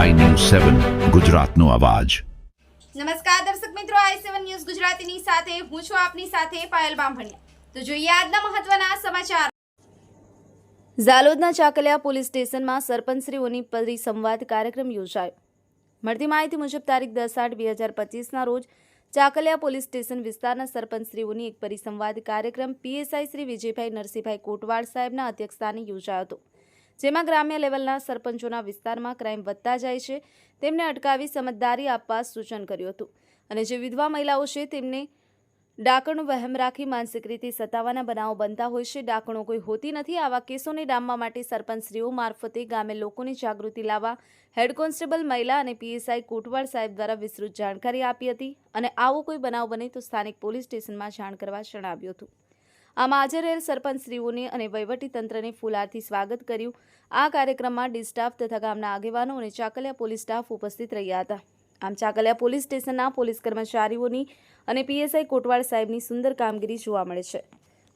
સેવન, ગુજરાતનો અવાજ. નમસ્કાર દર્શક મિત્રો, આઈ સેવન ન્યૂઝ ગુજરાતીની સાથે હું છું આપની સાથે પાયલ બામભણિયા. તો જોઈએ આજના મહત્વના સમાચાર. ઝાલોદના ચાકલિયા પોલીસ સ્ટેશનમાં સરપંચશ્રીઓની પરિસંવાદ કાર્યક્રમ યોજાયો. મળતી માહિતી મુજબ તારીખ દસ આઠ બે હજાર પચીસના રોજ ચાકલિયા પોલીસ સ્ટેશન વિસ્તારના સરપંચશ્રીઓની એક પરિસંવાદ કાર્યક્રમ પીએસઆઈ શ્રી વિજયભાઈ નરસિંહભાઈ કોટવાડ સાહેબના અધ્યક્ષસ્થાને યોજાયો હતો. જેમાં ગ્રામ્ય લેવલના સરપંચોના વિસ્તારમાં ક્રાઇમ વધતા જાય છે, તેમને અટકાવી સમજદારી આપવા સૂચન કર્યું હતું. અને જે વિધવા મહિલાઓ છે, તેમને ડાકણનું વહેમ રાખી માનસિક રીતે સતાવાના બનાવો બનતા હોય છે. ડાકણો કોઈ હોતી નથી. આવા કેસોને ડામવા માટે સરપંચશ્રીઓ મારફતે ગામે લોકોની જાગૃતિ લાવવા હેડ કોન્સ્ટેબલ મહિલા અને પીએસઆઈ કોટવાડ સાહેબ દ્વારા વિસ્તૃત જાણકારી આપી હતી અને આવો કોઈ બનાવ બને તો સ્થાનિક પોલીસ સ્ટેશનમાં જાણ કરવા જણાવ્યું હતું. આમાં હાજર રહેલ સરપંચશ્રીઓને અને વહીવટીતંત્રને ફૂલહારથી સ્વાગત કર્યું. આ કાર્યક્રમમાં ડિસ્ટાફ તથા ગામના આગેવાનો અને ચાકલિયા પોલીસ સ્ટાફ ઉપસ્થિત રહ્યા હતા. આમ ચાકલિયા પોલીસ સ્ટેશનના પોલીસ કર્મચારીઓની અને પીએસઆઈ કોટવાડ સાહેબની સુંદર કામગીરી જોવા મળે છે.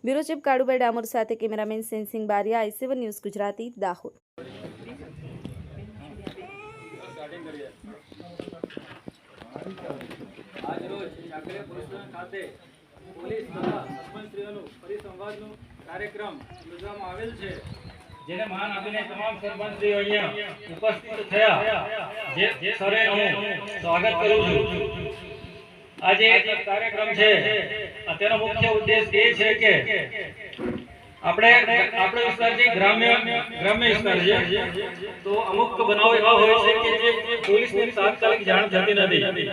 બ્યુરો ચીફ કાળુભાઈ ડામોર સાથે cameraman Sensing Baria, I seven news Gujarati, Dahod. આજરોજ ચાકલિયા પોલીસ ખાતે પોલીસ તથા પરિસંવાદનું કાર્યક્રમ યોજવામાં આવેલ છે. જેને માન આપીને તમામ સરપંચશ્રીઓ અહીંયા ઉપસ્થિત થયા. જે સરે હું સ્વાગત કરું છું. આજે કાર્યક્રમ છે. તેનો મુખ્ય ઉદ્દેશ એ છે કે આપણે આપણો વિસ્તાર છે ગ્રામ્ય ગ્રામ્ય વિસ્તાર છે. તો અમુક બનાવો એવા હોય છે કે જે પોલીસની તાત્કાલિક જાણ થતી નથી.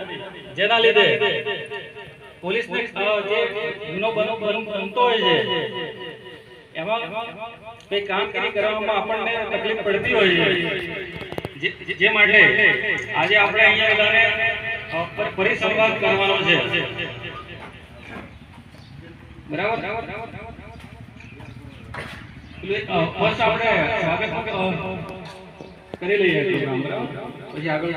જેના લીધે પોલીસને જે ગુનો બનો બન- બનતો હોય છે. એમાં કંઈ કામગીરી કરવામાં આપણને તકલીફ પડતી હોય છે. જે- માટે આજે આપણે અહીંયા બધાને પરિસંવાદ કરવાનો છે. બરાબર? પેલું, આપણે સ્વાગત કરી લઈએ પ્રોગ્રામ બરાબર? પછી આગળ